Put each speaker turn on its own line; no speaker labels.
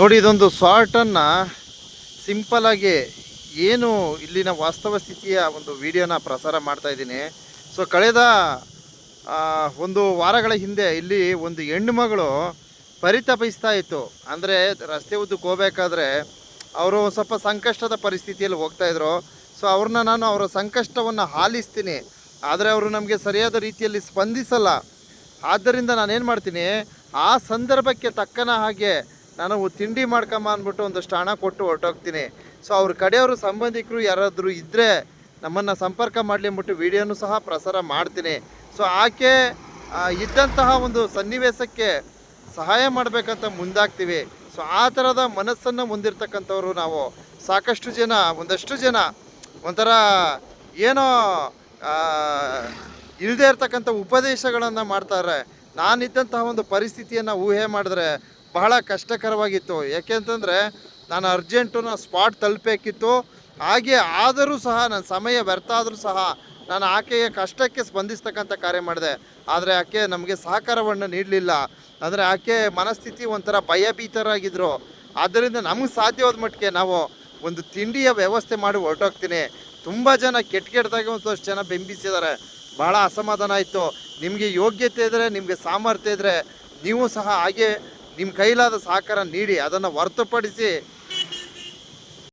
ನೋಡಿ, ಇದೊಂದು ಶಾರ್ಟನ್ನು ಸಿಂಪಲಾಗಿ ಏನು ಇಲ್ಲಿನ ವಾಸ್ತವ ಸ್ಥಿತಿಯ ಒಂದು ವಿಡಿಯೋನ ಪ್ರಸಾರ ಮಾಡ್ತಾ ಇದ್ದೀನಿ. ಸೊ ಕಳೆದ ಒಂದು ವಾರಗಳ ಹಿಂದೆ ಇಲ್ಲಿ ಒಂದು ಹೆಣ್ಣು ಮಗಳು ಪರಿತಪಿಸ್ತಾ ಇತ್ತು. ಅಂದರೆ, ರಸ್ತೆ ಉದ್ದಕ್ಕೆ ಹೋಗ್ಬೇಕಾದ್ರೆ ಅವರು ಸ್ವಲ್ಪ ಸಂಕಷ್ಟದ ಪರಿಸ್ಥಿತಿಯಲ್ಲಿ ಹೋಗ್ತಾಯಿದ್ರು ಸೊ ಅವ್ರನ್ನ ನಾನು ಅವರ ಸಂಕಷ್ಟವನ್ನು ಆಲಿಸ್ತೀನಿ. ಆದರೆ, ಅವರು ನಮಗೆ ಸರಿಯಾದ ರೀತಿಯಲ್ಲಿ ಸ್ಪಂದಿಸಲ್ಲ. ಆದ್ದರಿಂದ ನಾನೇನು ಮಾಡ್ತೀನಿ? ಆ ಸಂದರ್ಭಕ್ಕೆ ತಕ್ಕನ ಹಾಗೆ ನಾನು ತಿಂಡಿ ಮಾಡ್ಕೊಂಬ ಅಂದ್ಬಿಟ್ಟು ಒಂದಷ್ಟು ಹಣ ಕೊಟ್ಟು ಹೊರಟೋಗ್ತೀನಿ. ಸೊ ಅವ್ರ ಕಡೆಯವರು ಸಂಬಂಧಿಕರು ಯಾರಾದರೂ ಇದ್ದರೆ ನಮ್ಮನ್ನು ಸಂಪರ್ಕ ಮಾಡಲಿ ಅಂದ್ಬಿಟ್ಟು ವಿಡಿಯೋನು ಸಹ ಪ್ರಸಾರ ಮಾಡ್ತೀನಿ. ಸೊ ಆಕೆ ಇದ್ದಂತಹ ಒಂದು ಸನ್ನಿವೇಶಕ್ಕೆ ಸಹಾಯ ಮಾಡಬೇಕಂತ ಮುಂದಾಗ್ತೀವಿ. ಸೊ ಆ ಥರದ ಮನಸ್ಸನ್ನು ಹೊಂದಿರತಕ್ಕಂಥವ್ರು ನಾವು. ಸಾಕಷ್ಟು ಜನ, ಒಂದಷ್ಟು ಜನ, ಒಂಥರ ಏನೋ ಇಲ್ಲದೆ ಇರ್ತಕ್ಕಂಥ ಉಪದೇಶಗಳನ್ನು ಮಾಡ್ತಾರೆ. ನಾನಿದ್ದಂತಹ ಒಂದು ಪರಿಸ್ಥಿತಿಯನ್ನು ಊಹೆ ಮಾಡಿದ್ರೆ ಬಹಳ ಕಷ್ಟಕರವಾಗಿತ್ತು. ಯಾಕೆಂತಂದರೆ ನಾನು ಅರ್ಜೆಂಟು ನಾನು ಸ್ಪಾಟ್ ತಲುಪಬೇಕಿತ್ತು. ಹಾಗೆ ಆದರೂ ಸಹ, ನನ್ನ ಸಮಯ ವ್ಯರ್ಥ ಆದರೂ ಸಹ ನಾನು ಆಕೆಯ ಕಷ್ಟಕ್ಕೆ ಸ್ಪಂದಿಸ್ತಕ್ಕಂಥ ಕಾರ್ಯ ಮಾಡಿದೆ. ಆದರೆ ಆಕೆ ನಮಗೆ ಸಹಕಾರವನ್ನು ನೀಡಲಿಲ್ಲ. ಅಂದರೆ ಆಕೆ ಮನಸ್ಥಿತಿ ಒಂಥರ ಭಯಭೀತರಾಗಿದ್ದರು ಆದ್ದರಿಂದ ನಮಗೆ ಸಾಧ್ಯವಾದ ಮಟ್ಟಿಗೆ ನಾವು ಒಂದು ತಿಂಡಿಯ ವ್ಯವಸ್ಥೆ ಮಾಡಿ ಹೊರಟೋಗ್ತೀನಿ. ತುಂಬ ಜನ ಕೆಟ್ಟ ಕೆಟ್ಟದಾಗಿ ಒಂದಷ್ಟು ಜನ ಬೆಂಬಿಸಿದ್ದಾರೆ. ಭಾಳ ಅಸಮಾಧಾನ ಆಯಿತು. ನಿಮಗೆ ಯೋಗ್ಯತೆ ಇದ್ದರೆ ನಿಮಗೆ ಸಾಮರ್ಥ್ಯ ಇದ್ದರೆ ನೀವು ಸಹ ಹಾಗೆ ನಿಮ್ಮ ಕೈಲಾದ ಸಹಕಾರ ನೀಡಿ, ಅದನ್ನು ಹೊರತುಪಡಿಸಿ